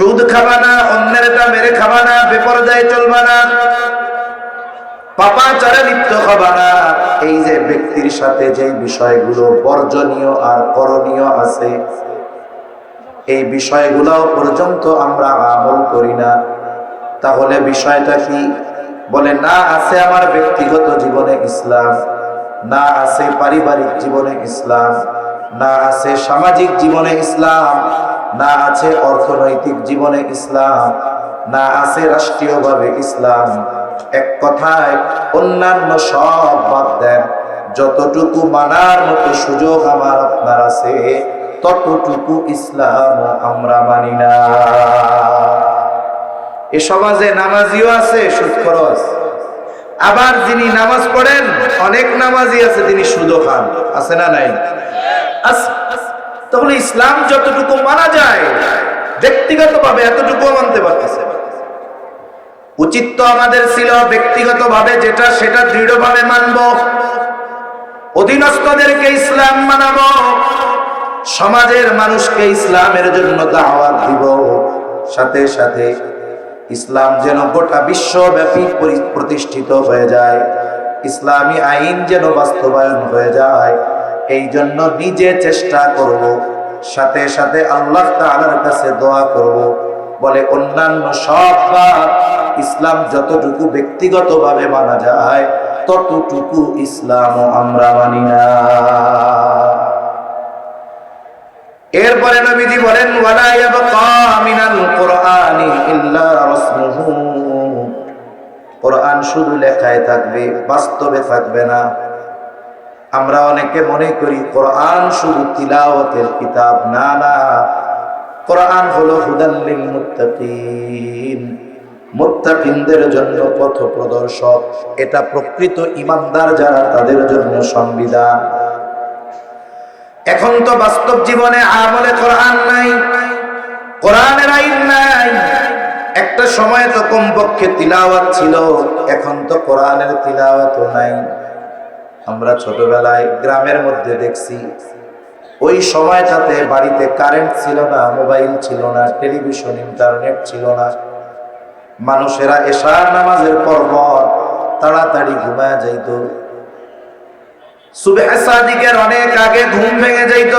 সুদ খাবা না মেরে খাবা না, বেপরদায় চলবা লিপ্ত এই যে ব্যক্তির সাথে যে বিষয়গুলো বর্জনীয় আর করণীয় আছে, এই বিষয়গুলো পর্যন্ত আমরা আমল করি না। তাহলে বিষয়টা কি? বলে, না আছে আমার ব্যক্তিগত জীবনে ইসলাম, না আছে পারিবারিক জীবনে ইসলাম, না আছে সামাজিক জীবনে ইসলাম না আছে অর্থনৈতিক জীবনে ইসলাম, না আছে রাষ্ট্রীয়ভাবে ইসলাম। এক কথায়, অন্যান্য সব বাদ দেন। যতটুকু মানার মতো সুযোগ আমার আপনার আছে, ততটুকু ইসলাম আমরা মানি না। এ সমাজে নামাজিও আছে, সুদ খরচ। আবার যিনি নামাজ পড়েন, অনেক নামাজি আছে, তিনি সুদও খান। আছে না নাই? আছে। তাহলে ইসলাম যতটুকু মানা যায়, ব্যক্তিগতভাবে এতটুকু মানতে পারতেছে উচিত তো আমাদের ছিল ব্যক্তিগতভাবে যেটা সেটা দৃঢ়ভাবে মানব। অধীনস্থদেরকে ইসলাম মানাবো। সমাজের মানুষকে ইসলামের জন্য দাওয়াত দিব। সাথে সাথে ইসলাম যেন গোটা বিশ্বব্যাপী পরি- প্রতিষ্ঠিত হয়ে যায়। ইসলামী আইন যেন বাস্তবায়ন হয়ে যায়। এই জন্য নিজে চেষ্টা করব, সাথে সাথে আল্লাহ তাআলার কাছে দোয়া করব। বলে অন্যান্য সব বাদ ইসলাম যতটুকু ব্যক্তিগতভাবে মানা যায়, ততটুকু ইসলামও আমরা মানি না। এরপরে নবীজি বলেন কোরআন শুধু লেখায় থাকবে, বাস্তবে থাকবে না। আমরা অনেকে মনে করি কোরআন শুধু তিলাওয়াতের কিতাব, না না। কোরআন হলো হুদাল্লিল মুত্তাকিন। মুত্তাকিনদের জন্য পথ প্রদর্শক এটা প্রকৃত ইমানদার যারা, তাদের জন্য সংবিধান। এখন তো বাস্তব জীবনে আমলে কোরআন নাই, কোরআনের আইন নাই। একটা সময় তো কমপক্ষে তিলাওয়াত ছিল, এখন তো কোরআনের তিলাওয়াত নাই। আমরা ছোটবেলায় গ্রামের মধ্যে দেখছি, ওই সময়টাতে বাড়িতে কারেন্ট ছিল না, মোবাইল ছিল না, টেলিভিশন, ইন্টারনেট ছিল না। মানুষেরা এশার নামাজের পর তাড়াতাড়ি ঘুমায় যাইতো। সুবেহ সাদিকের অনেক আগে ঘুম ভেঙে যাইত।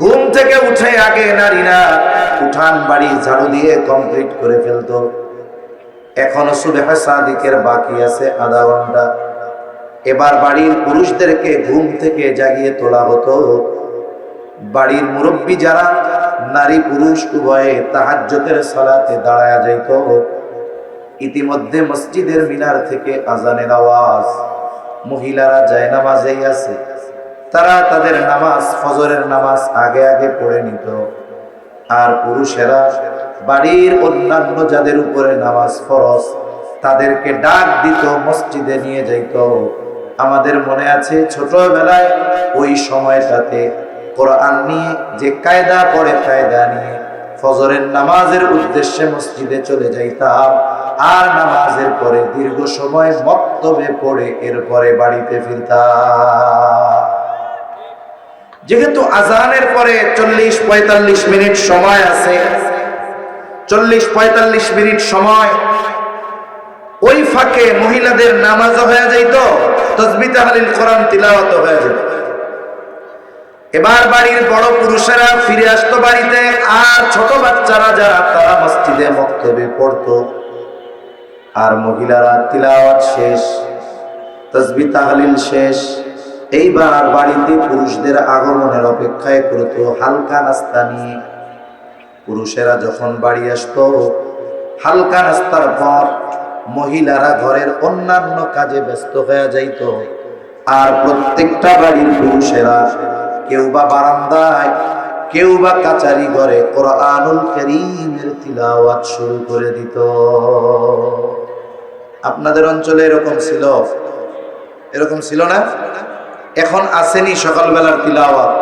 ঘুম থেকে উঠে আগে নারীরা উঠান বাড়ি ঝাড়ু দিয়ে কমপ্লিট করে ফেলতো। এখনও সুবেহ সাদিকের বাকি আছে আধা ঘণ্টা। এবার বাড়ির পুরুষদেরকে ঘুম থেকে জাগিয়ে তোলা হতো। বাড়ির মুরব্বী যারা, নারী পুরুষ উভয়ে তাহাজ্জতের সালাতে দাঁড়ায়া যাইত। ইতিমধ্যে মসজিদের মিনার থেকে আজানের আওয়াজ, মহিলারা যায় নামাজেই আছে। তারা তাদের নামাজ, ফজরের নামাজ আগে আগে পড়ে নিত। আর পুরুষেরা বাড়ির অন্যান্য যাদের উপরে নামাজ ফরজ, তাদেরকে ডাক দিত, মসজিদে নিয়ে যাইত। আমাদের মনে আছে ছোটবেলায় ওই সময়টাতে কোরআন নিয়ে যে কায়দা পড়ে কায়দা নিয়ে ফজরের নামাজের উদ্দেশ্যে মসজিদে চলে যাইতাম, আর নামাজের পরে দীর্ঘ সময় মক্তবে পড়ে এরপরে বাড়িতে ফিরতাম। যেহেতু আজানের পরে চল্লিশ পঁয়তাল্লিশ মিনিট সময় আছে, চল্লিশ পঁয়তাল্লিশ মিনিট সময় ওই ফাঁকে মহিলাদের নামাজ হয়ে যাইত, তসবি তাহলিল কোরআন তিলাওয়াত হয়ে যেত। এবার বাড়ির বড় পুরুষেরা ফিরে আসতো বাড়িতে, আর ছোট বাচ্চারা যারা তারা মসজিদে মক্তবে পড়তো। আর মহিলারা তিলাওয়াত শেষ, তসবি তাহলিল শেষ। এইবার বাড়িতে পুরুষদের আগমনের অপেক্ষায় করত হালকা নাস্তা নিয়ে। পুরুষেরা যখন বাড়ি আসতো, হালকা নাস্তার পর মহিলারা ঘরের অন্যান্য কাজে ব্যস্ত হয়ে যাইত। আর প্রত্যেকটা বাড়ির পুরুষেরা কেউ বা বারান্দায়, কেউ বা কাচারি ঘরে তিলাওয়াত শুরু করে দিত। আপনাদের অঞ্চলে এরকম ছিল? এরকম ছিল না? এখন আসেনি সকালবেলার তিলাওয়াত।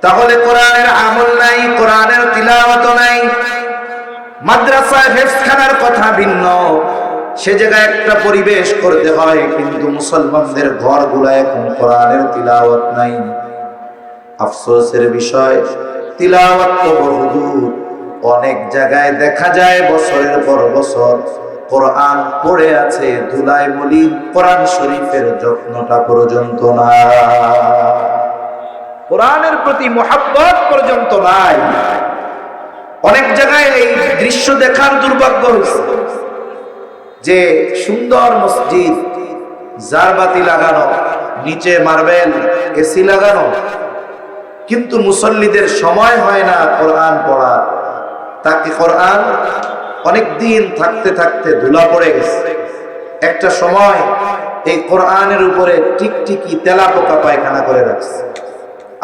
তাহলে কোরআনের আমল নাই, কোরআনের তিলাওয়াত নাই। মাদ্রাসায় হেফখানার কথা ভিন্ন। সে জায়গায় একটা পরিবেশ করতে হয়, কিন্তু মুসলমানদের ঘরগুলা এখন কোরআনের তিলাওয়াত নাই। আফসোসের বিষয়, তিলাওয়াত তো বহুদূর। অনেক জায়গায় দেখা যায়, বছরের পর বছর কোরআন পড়ে আছে, ধুলায় মলিন কোরআন শরীফের যত্নটা পর্যন্ত না কোরআনের প্রতি মোহাব্বত পর্যন্ত নাই। অনেক জায়গায় এই দৃশ্য দেখার দুর্ভাগ্য হয়েছে যে সুন্দর মসজিদ জারবাতি লাগানো, নিচে মার্বেল, এসি লাগানো, কিন্তু মুসল্লিদের সময় হয় না কোরআন পড়া। তাকে কোরআন অনেক দিন থাকতে থাকতে ধুলা পড়ে গেছে। একটা সময় এই কোরআনের উপরে টিকটিকি তেলা পোকা পায়খানা করে রাখছে।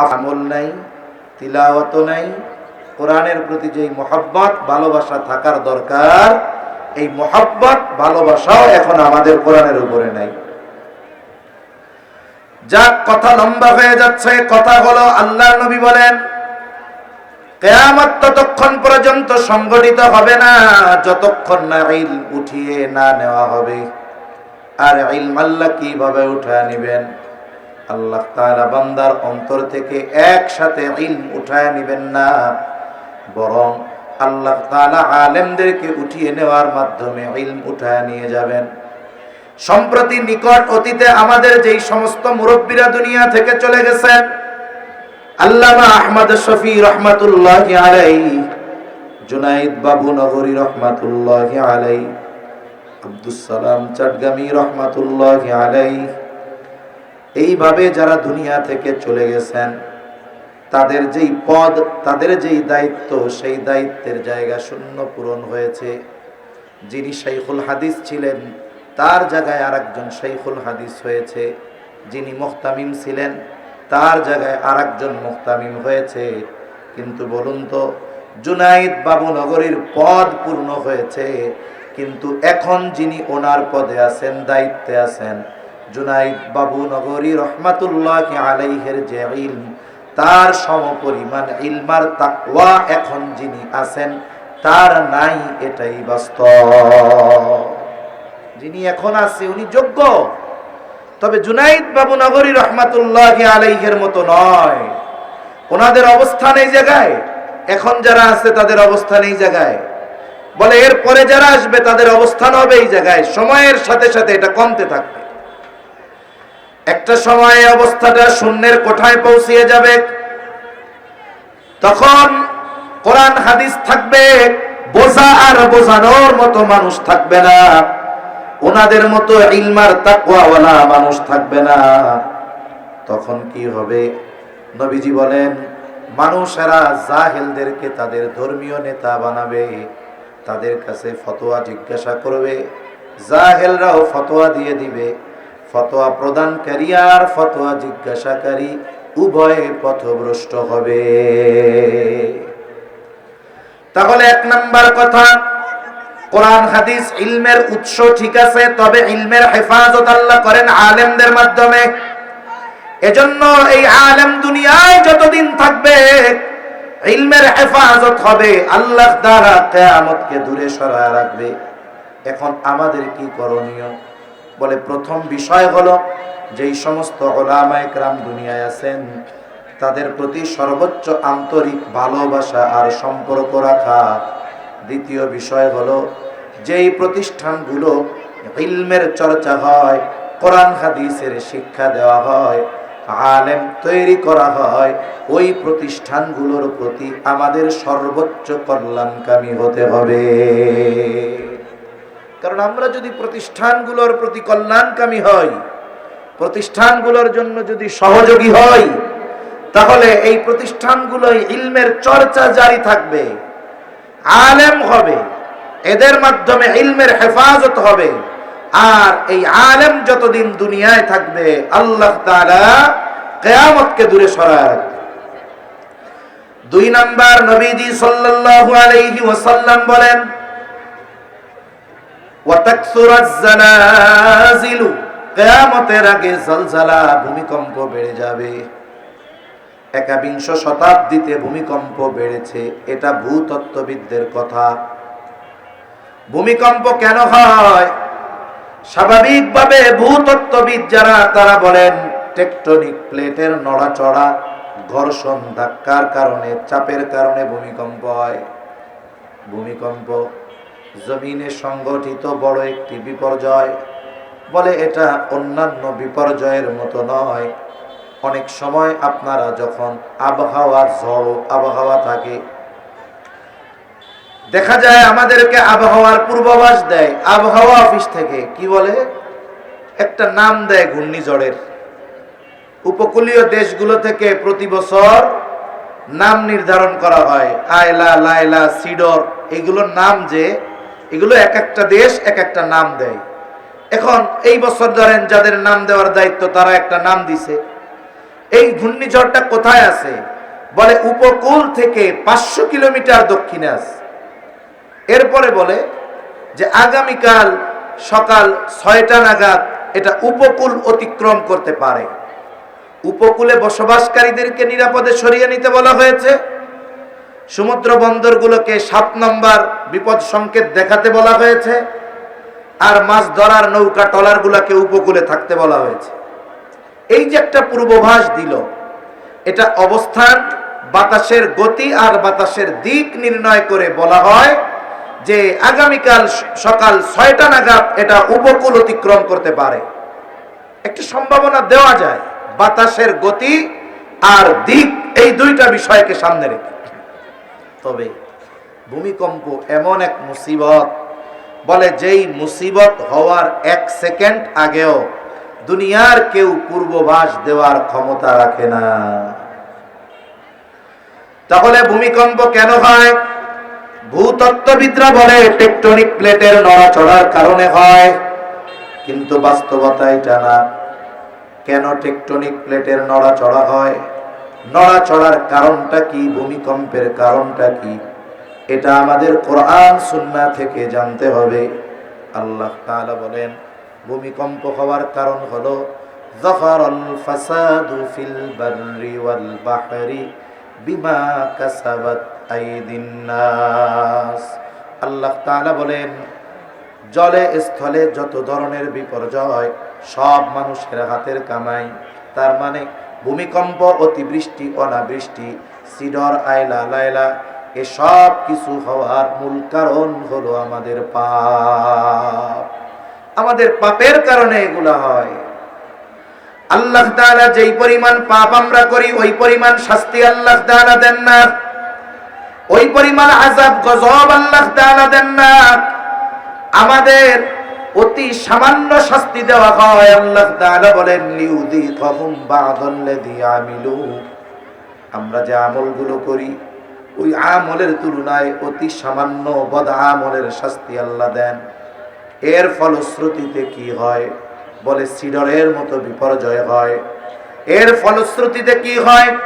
আমল নাই তিলাওয়াত নাই কোরআনের প্রতি যে মহাব্বত, ভালোবাসা থাকার দরকার, এই মহাব্বত, ভালোবাসাও এখন আমাদের কোরআনের উপরে নাই। যাক, কথা লম্বা হয়ে যাচ্ছে, কথা হলো আল্লাহ নবী বলেন, কেয়ামত ততক্ষণ পর্যন্ত সংগঠিত হবে না, যতক্ষণ না ইল উঠিয়ে না নেওয়া হবে। আর ইল আল্লাহ কীভাবে উঠা নিবেন? আল্লাহ তাআলা বান্দার অন্তর থেকে একসাথে ইলম উঠায় নিবেন না। বরং আল্লাহ তাআলা আলেমদেরকে উঠিয়ে নেওয়ার মাধ্যমে ইলম উঠায় নিয়ে যাবেন। সম্প্রতি নিকট অতীতে আমাদের যেই সমস্ত মুরব্বীরা দুনিয়া থেকে চলে গেছেন, আল্লামা আহমদ শফি রহমাতুল্লাহ আলাই জুনাইদ বাবু নগরী রহমাতুল্লাহ আলাই আব্দুস সালাম চাটগামি রহমাতুল্লাহ আলাই এইভাবে যারা দুনিয়া থেকে চলে গেছেন তাদের যেই পদ, তাদের যেই দায়িত্ব, সেই দায়িত্বের জায়গা শূন্য পূরণ হয়েছে। যিনি শাইখুল হাদিস ছিলেন, তার জায়গায় আরেকজন শাইখুল হাদিস হয়েছে। যিনি মোহতামিম ছিলেন, তার জায়গায় আরেকজন মোহতামিম হয়েছে। কিন্তু বলুন তো, জুনাইদ বাবু নগরীর পদ পূর্ণ হয়েছে, কিন্তু এখন যিনি ওনার পদে আছেন, দায়িত্বে আছেন, জুনাইদ বাবু নগরী রহমাতুল্লাহ আলাইহের যে ইলম তার সমপরিমাণ ইলমার তাকওয়া এখন যিনি আছেন, তার নাই এটাই বাস্তব। যিনি এখন আছে, উনি যোগ্য। তবে জুনাইদ বাবু নগরী রহমাতুল্লাহ আলাইহের মতো নয়। ওনাদের অবস্থান এই জায়গায়। এখন যারা আছে, তাদের অবস্থান এই জায়গায়। বলে, এরপরে যারা আসবে, তাদের অবস্থান হবে এই জায়গায়। সময়ের সাথে সাথে এটা কমতে থাকবে। একটা সময়ে অবস্থাটা শূন্যের কোঠায় পৌঁছিয়ে যাবে। তখন কোরআন হাদিস থাকবে, বোঝা আর বোঝানোর মতো মানুষ থাকবে না। ওনাদের মতো ইলমার তাকওয়াওয়ালা মানুষ থাকবে না। তখন কি হবে? নবীজি বলেন, মানুষেরা জাহেলদেরকে তাদের ধর্মীয় নেতা বানাবে, তাদের কাছে ফতোয়া জিজ্ঞাসা করবে, জাহেলরাও ফতোয়া দিয়ে দিবে। ফতোয়া প্রদানকারী আর ফতোয়া জিজ্ঞাসাকারী উভয়ে পথভ্রষ্ট হবে। তাহলে এক নাম্বার কথা, কোরআন, হাদিস, ইলমের উৎস ঠিক আছে, তবে ইলমের হেফাজত আল্লাহ করেন আলেমদের মাধ্যমে। এজন্য এই আলেম দুনিয়ায় যতদিন থাকবে, ইলমের হেফাজত হবে আল্লাহ দ্বারা কেয়ামতকে দূরে সরায় রাখবে। এখন আমাদের কি করণীয়? বলে প্রথম বিষয় হলো, যেই সমস্ত ওলামায়করাম দুনিয়ায় আছেন, তাদের প্রতি সর্বোচ্চ আন্তরিক ভালোবাসা আর সম্পর্ক রাখা। দ্বিতীয় বিষয় হলো, যেই প্রতিষ্ঠানগুলো ইলমের চর্চা হয়, কোরআন হাদিসের শিক্ষা দেওয়া হয়, আলেম তৈরি করা হয়, ওই প্রতিষ্ঠানগুলোর প্রতি আমাদের সর্বোচ্চ কল্যাণকামী হতে হবে। কারণ আমরা যদি প্রতিষ্ঠানগুলোর প্রতি কল্যাণকামী হই, প্রতিষ্ঠানগুলোর জন্য যদি সহযোগী হই, তাহলে এই প্রতিষ্ঠানগুলোই ইলমের চর্চা জারি থাকবে, আলেম হবে, এদের মাধ্যমে ইলমের হেফাজত হবে, আর এই আলেম যতদিন দুনিয়ায় থাকবে, আল্লাহ তাআলা কেয়ামতকে দূরে সরায় দুই নাম্বার নবীজি সাল্লাল্লাহু আলাইহি ওয়াসাল্লাম বলেন কিয়ামতের আগে জলজালা ভূমিকম্প বেড়ে যাবে। একাবিংশ শতাব্দীতে ভূমিকম্প বেড়েছে, এটা ভূতত্ত্ববিদদের কথা। ভূমিকম্প কেন হয়? স্বাভাবিকভাবে ভূতত্ত্ববিদ যারা, তারা বলেন, টেকটনিক প্লেটের নড়াচড়া, ঘর্ষণ ধাক্কার কারণে, চাপের কারণে ভূমিকম্প হয়। ভূমিকম্প জমিনে সংগঠিত বড় একটি বিপর্যয়। বলে এটা অন্যান্য বিপর্যয়ের মতো নয়। অনেক সময় আপনারা যখন আবহাওয়া ঝড়, আবহাওয়া থাকে, দেখা যায় আমাদেরকে আবহাওয়ার পূর্বাভাস দেয়। আবহাওয়া অফিস থেকে কি বলে? একটা নাম দেয় ঘূর্ণিঝড়ের। উপকূলীয় দেশগুলো থেকে প্রতি বছর নাম নির্ধারণ করা হয়। আয়লা, লায়লা, সিডর, এগুলোর নাম যে এগুলো এক একটা দেশ এক একটা নাম দেয়। এখন এই বছর ধরেন যাদের নাম দেওয়ার দায়িত্ব, তারা একটা নাম দিছে। এই ঘূর্ণিঝড়টা কোথায় আছে? বলে উপকূল থেকে পাঁচশো কিলোমিটার দক্ষিণে আছে। এরপরে বলে যে আগামীকাল সকাল ছয়টা নাগাদ এটা উপকূল অতিক্রম করতে পারে। উপকূলে বসবাসকারীদেরকে নিরাপদে সরিয়ে নিতে বলা হয়েছে। সমুদ্র বন্দরগুলোকে সাত নম্বর বিপদ সংকেত দেখাতে বলা হয়েছে আর মাছ ধরার নৌকা টলারগুলোকে উপকূলে থাকতে বলা হয়েছে। এই যে একটা পূর্বাভাস দিল, এটা অবস্থান বাতাসের গতি আর বাতাসের দিক নির্ণয় করে বলা হয় যে আগামীকাল সকাল ছয়টা নাগাদ এটা উপকূল অতিক্রম করতে পারে। একটি সম্ভাবনা দেওয়া যায়, বাতাসের গতি আর দিক এই দুইটা বিষয়কে সামনে রেখে। তবে ভূমিকম্প এমন এক মুসিবত। বলে যেই মুসিবত হওয়ার এক সেকেন্ড আগেও দুনিয়ার কেউ পূর্বভাস দেওয়ার ক্ষমতা রাখে না। তাহলে ভূমিকম্প কেন হয়? ভূতত্ত্ববিদরা বলে টেকটনিক প্লেটের নড়াচড়ার কারণে হয়। কিন্তু বাস্তবতা এটা না। কেন টেকটনিক প্লেটের নড়াচড়া হয়? নড়াচড়ার কারণটা কি, ভূমিকম্পের কারণটা কি, এটা আমাদের কোরআন, সুন্না থেকে জানতে হবে। আল্লাহ তাআলা বলেন, ভূমিকম্প হওয়ার কারণ হলো যফারাল ফাসাদু ফিল বাররি ওয়াল বাহরি বিমা কাসাবাত আইদিন নাস। আল্লাহ তাআলা বলেন, জলে স্থলে যত ধরনের বিপর্যয় সব মানুষের হাতের কামাই, তার মানে ভূমিকম্প, অতিবৃষ্টি, অনাবৃষ্টি, সিডর, আয়লা লাইলা এসব কিছু হওয়ার মূল কারণ হলো আমাদের পাপ। আমাদের পাপের কারণে এগুলা হয়। আল্লাহ তাআলা যেই পরিমাণ পাপ আমরা করি, ওই পরিমাণ শাস্তি আল্লাহ তাআলা দেন না। ওই পরিমাণ আযাব, গজব আল্লাহ তাআলা দেন না। আমাদের অতি সামান্য শাস্তি দেওয়া হয়। আল্লাহ তাআলা বলেন লিউদি তহুম বাদাল্লাযী আমিলু। আমরা যে আমলগুলো করি, ওই আমলের তুলনায় অতি সামান্য বদ আমলের শাস্তি আল্লাহ দেন। এর ফলশ্রুতিতে কি হয়? বলে, সিডরের মতো বিপর্যয় হয়। এর ফলশ্রুতিতে কি হয়?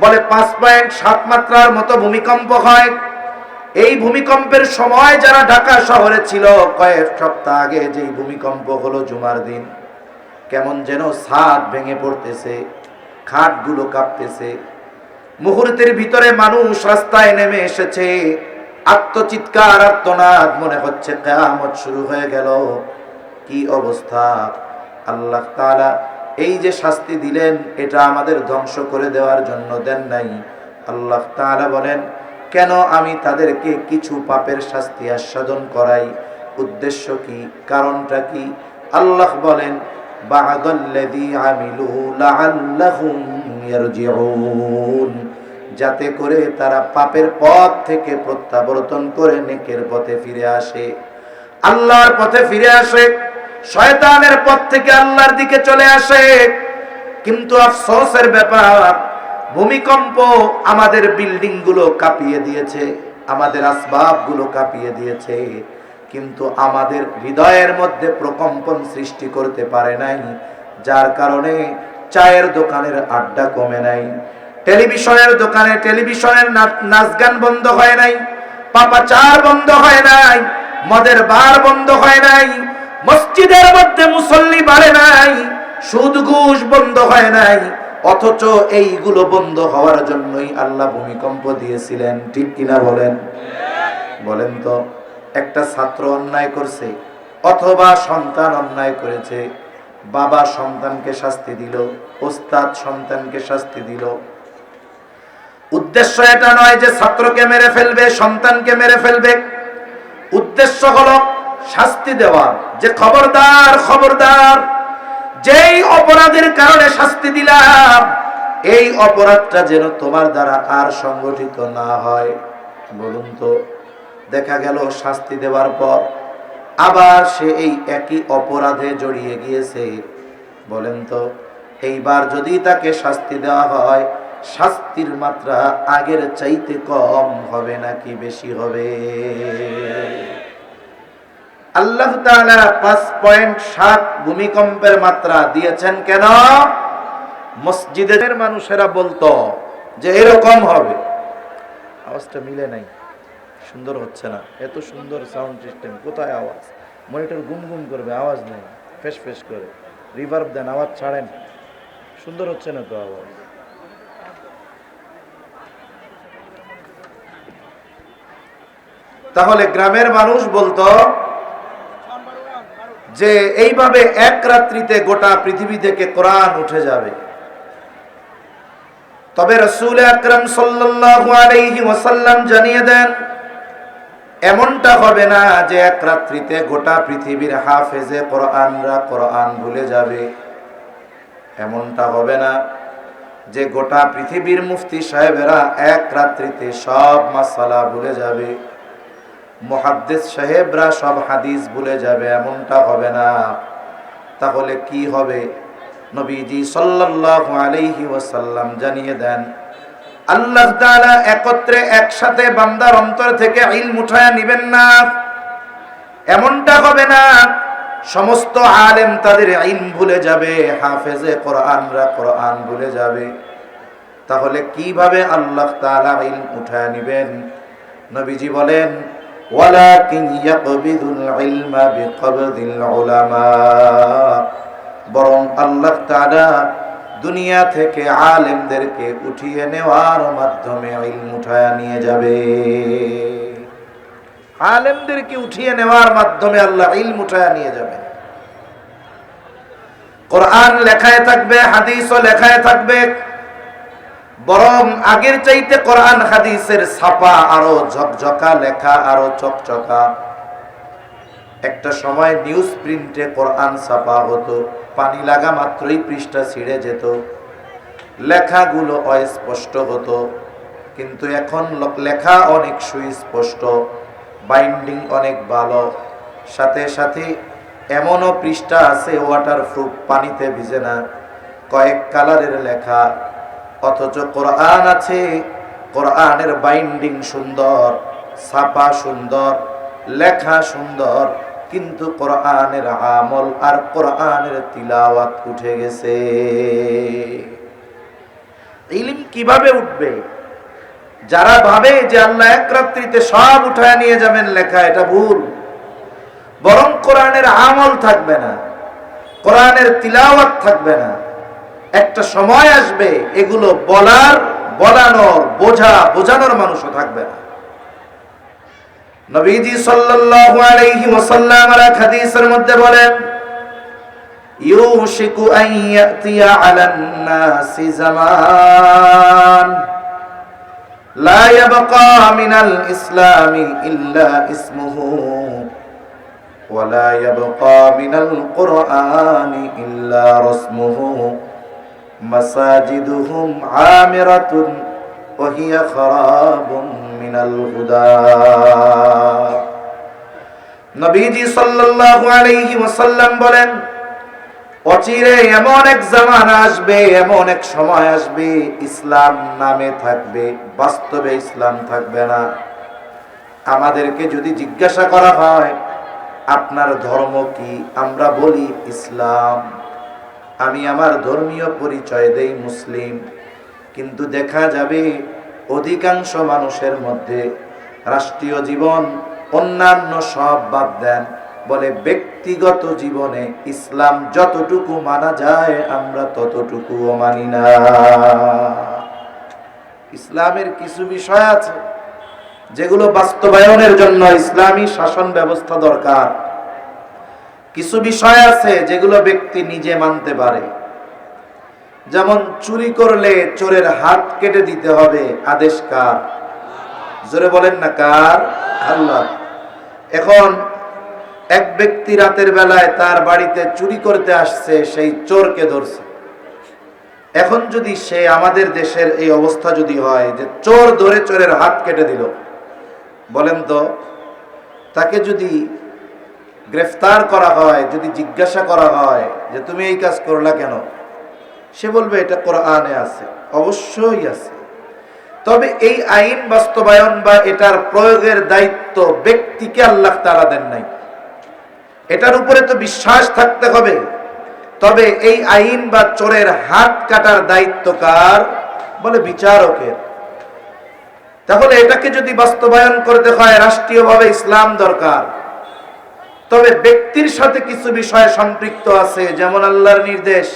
বলে, পাঁচ পয়েন্ট সাত মাত্রার মতো ভূমিকম্প হয়। এই ভূমিকম্পের সময় যারা ঢাকা শহরে ছিল, কয়েক সপ্তাহ আগে যেই ভূমিকম্প হলো জুমার দিন, কেমন যেন ছাদ ভেঙে পড়তেছে, খাটগুলো কাঁপতেছে। মুহূর্তের ভিতরে মানুষ রাস্তায় নেমে এসেছে। আত্মচিৎকার আত্মনাদ মনে হচ্ছে কেয়ামত শুরু হয়ে গেল। কি অবস্থা? আল্লাহ তাআলা এই যে শাস্তি দিলেন, এটা আমাদের ধ্বংস করে দেওয়ার জন্য দেন নাই। আল্লাহ তাআলা বলেন কেন আমি তাদেরকে কিছু পাপের শাস্তি আস্বাদন করাই? উদ্দেশ্য কি? কারণটা কি? আল্লাহ বলেন যাতে করে তারা পাপের পথ থেকে প্রত্যাবর্তন করে নেকের পথে ফিরে আসে। আল্লাহর পথে ফিরে আসে, শয়তানের পথ থেকে আল্লাহর দিকে চলে আসে। কিন্তু আফসোসের ব্যাপার ভূমিকম্প আমাদের বিল্ডিংগুলো কাঁপিয়ে দিয়েছে, আমাদের আসবাবগুলো কাঁপিয়ে দিয়েছে, কিন্তু আমাদের হৃদয়ের মধ্যে প্রকম্পন সৃষ্টি করতে পারে নাই, যার কারণে চায়ের দোকানের আড্ডা কমে নাই, টেলিভিশনের দোকানে টেলিভিশনের নাচ গান বন্ধ হয় নাই, পাপা চার বন্ধ হয় নাই, মদের বার বন্ধ হয় নাই, মসজিদের মধ্যে মুসল্লি বাড়ে নাই সুদ ঘুষ বন্ধ হয় নাই অথচ এইগুলো বন্ধ হওয়ার জন্যই আল্লাহ ভূমিকম্প দিয়েছিলেন। ঠিক কিনা বলেন? বলেন তো, একটা ছাত্র অন্যায় করছে অথবা সন্তান অন্যায় করেছে, বাবা সন্তানকে শাস্তি দিল, ওস্তাদ সন্তানকে শাস্তি দিল। উদ্দেশ্য এটা নয় যে ছাত্রকে মেরে ফেলবে, সন্তানকে মেরে ফেলবে। উদ্দেশ্য হলো শাস্তি দেওয়া। যে খবরদার খবরদার যেই অপরাধের কারণে শাস্তি দিলাম, এই অপরাধটা যেন তোমার দ্বারা আর সংগঠিত না হয়। বলুন তো, দেখা গেল শাস্তি দেওয়ার পর আবার সে এই একই অপরাধে জড়িয়ে গিয়েছে। বলেন তো, এইবার যদি তাকে শাস্তি দেওয়া হয়, শাস্তির মাত্রা আগের চাইতে কম হবে নাকি বেশি হবে? আল্লাহ পাঁচ পয়েন্ট সাত ভূমিকম্পের মাত্রা দিয়েছেন কেন? মসজিদের মানুষেরা বলতো যে এরকম হবে। আওয়াজটা মিলে নাই। সুন্দর হচ্ছে না। এত সুন্দর সাউন্ড সিস্টেম কোথায় আওয়াজ? মনিটর গুম গুম করবে, আওয়াজ নেই। ফেস ফেস করে। রিভার্ভ দেন, আওয়াজ ছাড়েন। সুন্দর হচ্ছে না তো আওয়াজ? তাহলে গ্রামের মানুষ বলতো যে এইভাবে এক রাত্রিতে গোটা পৃথিবী থেকে কোরআন উঠে যাবে। তবে রসুল আকরম আলাইহি জানিয়ে দেন, এমনটা হবে না যে এক রাত্রিতে গোটা পৃথিবীর হাফেজে কোরআনরা কোরআন ভুলে যাবে। এমনটা হবে না যে গোটা পৃথিবীর মুফতি সাহেবেরা এক রাত্রিতে সব মাসালা ভুলে যাবে। মহাদ্দেস সাহেবরা সব হাদিস ভুলে যাবে, এমনটা হবে না। তাহলে কি হবে? নবীজি সাল্লাল্লাহু আলাইহি ওয়াসাল্লাম জানিয়ে দেন, আল্লাহ তাআলা একত্রে একসাথে বান্দার অন্তর থেকে ইলম উঠায় নেবেন না। এমনটা হবে না, সমস্ত আলেম তাদের ইলম ভুলে যাবে, হাফেজে কোরআনরা কোরআন ভুলে যাবে। তাহলে কীভাবে আল্লাহ তাআলা ইলম উঠায় নেবেন? নবীজি বলেন বিকবদিল উলামা। বরং আল্লাহ তাআলা দুনিয়া থেকে আলেমদেরকে উঠিয়ে নেওয়ার মাধ্যমে ইলম উঠায়া নিয়ে যাবে। আলেমদেরকে উঠিয়ে নেওয়ার মাধ্যমে আল্লাহ ইলম উঠায়া নিয়ে যাবে। কোরআন লেখায় থাকবে, হাদিসও লেখায় থাকবে বরং আগের চাইতে কোরআন হাদিসের ছাপা, আরও ঝকঝকা লেখা, আরও চকচকা। একটা সময় নিউজ প্রিন্টে কোরআন ছাপা হতো, পানি লাগা মাত্রই পৃষ্ঠা ছিঁড়ে যেত। লেখাগুলো অস্পষ্ট হতো, কিন্তু এখন লেখা অনেক সুস্পষ্ট, বাইন্ডিং অনেক ভালো। সাথে সাথে এমনও পৃষ্ঠা আছে ওয়াটার প্রুফ পানিতে ভিজে না। কয়েক কালারের লেখা অথচ কোরআন আছে, কোরআনের বাইন্ডিং সুন্দর, ছাপা সুন্দর, লেখা সুন্দর, কিন্তু কোরআনের আমল আর কোরআনের তিলাওয়াত উঠে গেছে। ইলিম কীভাবে উঠবে? যারা ভাবে যে আল্লাহ এক রাত্রিতে সব উঠায় নিয়ে যাবেন লেখা, এটা ভুল। বরং কোরআনের আমল থাকবে না, কোরআনের তিলাওয়াত থাকবে না। একটা সময় আসবে, এগুলো বলার, বলানোর, বোঝা, বোঝানোর মানুষও থাকবে না। নবীজি সাল্লাল্লাহু আলাইহি ওয়াসাল্লাম আর হাদিসের মধ্যে বলেন, ইউশিকু আন ইয়াতিয়া আলান নাসি জামান, লা মিনাল ইল্লা ইসমুহু, ওয়া লা মিনাল ইল্লা রাসমুহু। মাসাজিদুহুম আমিরাতুন ওহিয়া খারাবুম মিনাল হুদা। নবীজি সাল্লাল্লাহু আলাইহি ওয়াসাল্লাম বলেন, অচিরে এমন এক জামান আসবে, এমন এক সময় আসবে, ইসলাম নামে থাকবে, বাস্তবে ইসলাম থাকবে না। আমাদেরকে যদি জিজ্ঞাসা করা হয়, আপনার ধর্ম কি? আমরা বলি ইসলাম। আমি আমার ধর্মীয় পরিচয় দেই মুসলিম। কিন্তু দেখা যাবে অধিকাংশ মানুষের মধ্যে রাষ্ট্রীয় জীবন অন্যান্য সব বাদ দেন বলে ব্যক্তিগত জীবনে ইসলাম যতটুকু মানা যায় আমরা ততটুকুও মানি না। ইসলামের কিছু বিষয় আছে যেগুলো বাস্তবায়নের জন্য ইসলামী শাসন ব্যবস্থা দরকার। কিছু বিষয় আছে যেগুলো ব্যক্তি নিজে মানতে পারে। যেমন, চুরি করলে চোরের হাত কেটে দিতে হবে। আদেশ কার? জোরে বলেন না কার? আল্লাহ। এখন, এক ব্যক্তি রাতের বেলায় তার বাড়িতে চুরি করতে আসছে, সেই চোরকে ধরছে। এখন যদি সে আমাদের দেশের এই অবস্থা যদি হয় যে চোর ধরে চোরের হাত কেটে দিল, বলেন তো, তাকে যদি গ্রেফতার করা হয়, যদি জিজ্ঞাসা করা হয় যে তুমি এই কাজ করলা কেন? সে বলবে, এটা কোরআনে আছে, অবশ্যই আছে। তবে এই আইন বাস্তবায়ন বা এটার প্রয়োগের দায়িত্ব ব্যক্তিকে আল্লাহ তারা দেন নাই। এটার উপরে তো বিশ্বাস থাকতে হবে। তবে এই আইন বা চোরের হাত কাটার দায়িত্ব কার? বলে বিচারকের। তাহলে এটাকে যদি বাস্তবায়ন করতে হয়, রাষ্ট্রীয়ভাবে ইসলাম দরকার। তবে ব্যক্তির সাথে কিছু বিষয় সম্পৃক্ত আছে যেমন আল্লাহর নির্দেশ।